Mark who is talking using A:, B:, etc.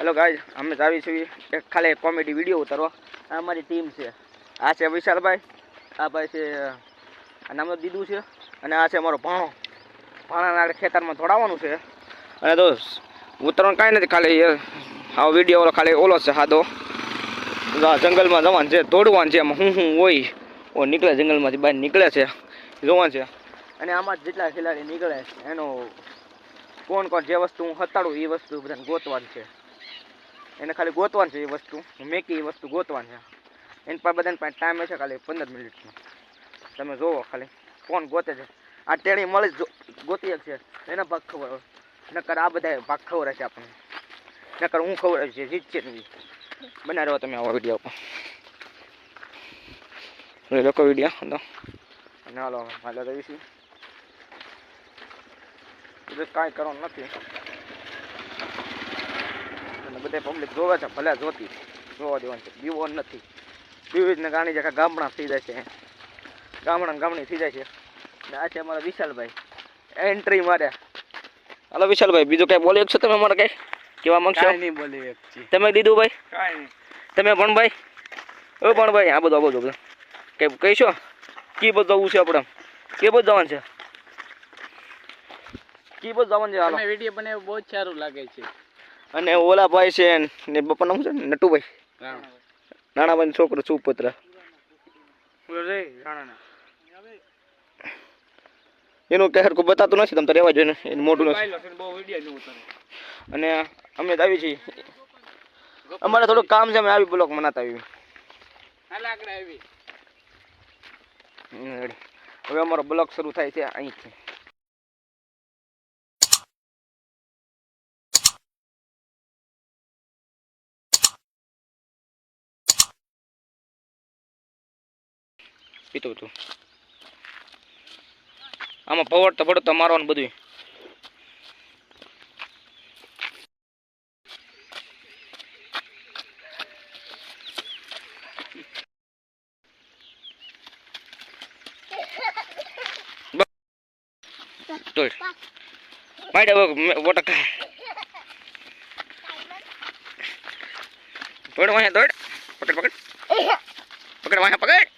A: ગાય અમે જ આવી છીએ. એક ખાલી કોમેડી વીડિયો ઉતારવા. આ અમારી ટીમ છે. આ છે વિશાલભાઈ. આ ભાઈ છે નામનો દીદું છે. અને આ છે અમારો ભાણો. ભાણાના ખેતરમાં ધોડાવવાનું છે. અને તો ઉતરવાનું કાંઈ નથી. ખાલી આ વીડિયો ઓલો ખાલી ઓલો છે સાદો જંગલમાં જવાનું છે, દોડવાનું છે એમાં. હું હું હોય. ઓ, નીકળે જંગલમાંથી, બહાર નીકળે છે. જોવાનું છે. અને આમાં જેટલા ખેલાડી નીકળે, એનો કોણ કોણ જે વસ્તુ હું હતાડું, એ વસ્તુ બધાને ગોતવાની છે. એને ખાલી ગોતવાનું છે એ વસ્તુ. મેકી એ વસ્તુ ગોતવાની છે. એની પાસે બધાને પાસે ટાઈમ છે ખાલી પંદર મિનિટનો. તમે જોવો ખાલી, કોણ ગોતે છે. આ ટેણી મળી ગોતી છે એના ભાગ ખબર હોય. નકર આ બધા ભાગ ખબર હશે આપણને. નકર હું ખબર છે જીતશે નહીં. બના રહ્યો તમે આવા વીડિયો પર લોકો વીડિયો તો અને હાલો હાલો બીજું કાંઈ કરવાનું નથી. બધા પબ્લિક જોવે છે ભલે જોતી જોવા દેવાનું છે બીવો નથી. બીવી ને ગાણી જગ્યા ગામડા થઈ જાય છે ગામડા ગામડી થઈ જાય છે. ને આ છે અમારા વિશાલભાઈ. એન્ટ્રી મારે. હલો વિશાલભાઈ બીજું કઈ બોલી છો તમે અમારે કઈ? કેવા માંગશો?
B: નહીં બોલી
A: તમે દીધું ભાઈ
B: કાંઈ નહીં.
A: તમે પણ ભાઈ ઓ પણ ભાઈ આ બધું આ બધું બધું. કઈ કહીશો? કી બધું જવું છે આપણે? કે બધું જવાનું છે? કી બધું જવાનું છે
B: વીડિયો બનાવ્યો બહુ જ સારું લાગે છે.
A: અને ઓલા ભાઈ છે ને બપોરનું નામ છે? નટુભાઈ. નાણાભાઈ છોકરો સુપુત્ર. એનું કહેર કોઈ બતાતું નથી તમે તો રહેવા જોઈએ એનું મોટું નથી. અને અમે આવી છીએ. અમારે થોડું કામ છે અમે આવી બ્લોક મનાતા આવી. હવે અમારો બ્લોક શરૂ થાય છે અહીંથી. પીતું હતું. આમાં પવડતા પડતા મારવાનું બધું દોડ માડે વોટા કા. દોડ વાયા દોડ પકડ પકડ. પકડ વાયા પકડ.